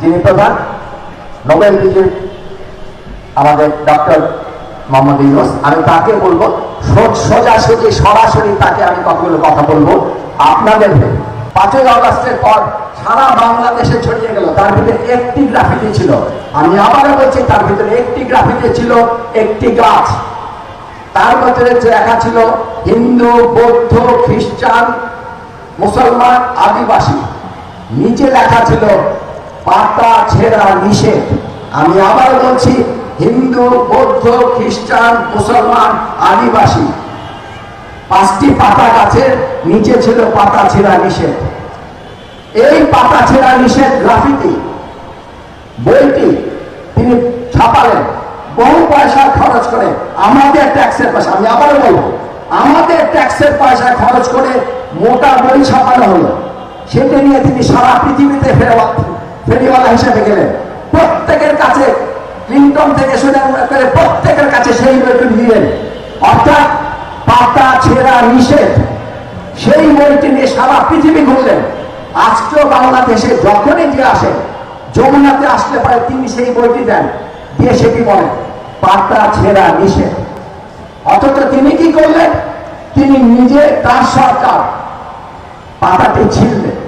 যিনি প্রধান, নোবেল বিজয়ী আমাদের ডক্টর মোহাম্মদ ইউনুস, আমি তাকে বলব সোজাসুজি সরাসরি তাকে আমি কতগুলো কথা বলব। আপনাদের পাঁচই আগস্টের পর সারা বাংলাদেশে ছড়িয়ে গেল, তার ভিতরে একটি গ্রাফিতি ছিল। আমি আবারও বলছি, তার ভিতরে একটি গ্রাফিতি ছিল, একটি গাছ। তার ভিতরে লেখা ছিল, হিন্দু, বৌদ্ধ, খ্রিস্টান, মুসলমান, আদিবাসী। নিচে লেখা ছিল, পাতা ছেঁড়া নিষেধ। আমি আবার বলছি, হিন্দু, বৌদ্ধ, খ্রিস্টান, মুসলমান, আদিবাসী, পাঁচটি পাতা গাছের নিচে ছিল পাতা ছেঁড়া নিষেধ। এই পাতা ছেঁড়া নিষেধ গ্রাফিতি, বইটি তিনি ছাপালেন, বহু পয়সা খরচ করে। আমাদের ট্যাক্সের পয়সা, আমি আবারও বলব, আমাদের ট্যাক্সের পয়সা খরচ করে মোটা বই ছাপানো হলো। সেটা নিয়ে তিনি সারা পৃথিবীতে ফেরওয়া ফেরিওয়ালা হিসেবে গেলেন। প্রত্যেকের কাছে ক্লিন্টন থেকে করে প্রত্যেকের কাছে সেই বইটি দিলেন অর্থাৎ পাতা, ছেঁড়া, নিষেধ, সেই বইটি নিয়ে সারা পৃথিবী ঘুরলেন। আজকেও বাংলাদেশে যখনই যে আসে, যমুনাতে আসলে পরে তিনি সেই বইটি দেন। দিয়ে সেটি বলেন, পাতা, ছেঁড়া, নিষেধ। অথচ তিনি কি করলেন? তিনি নিজে তার সরকার পাতাটি ছিঁড়লেন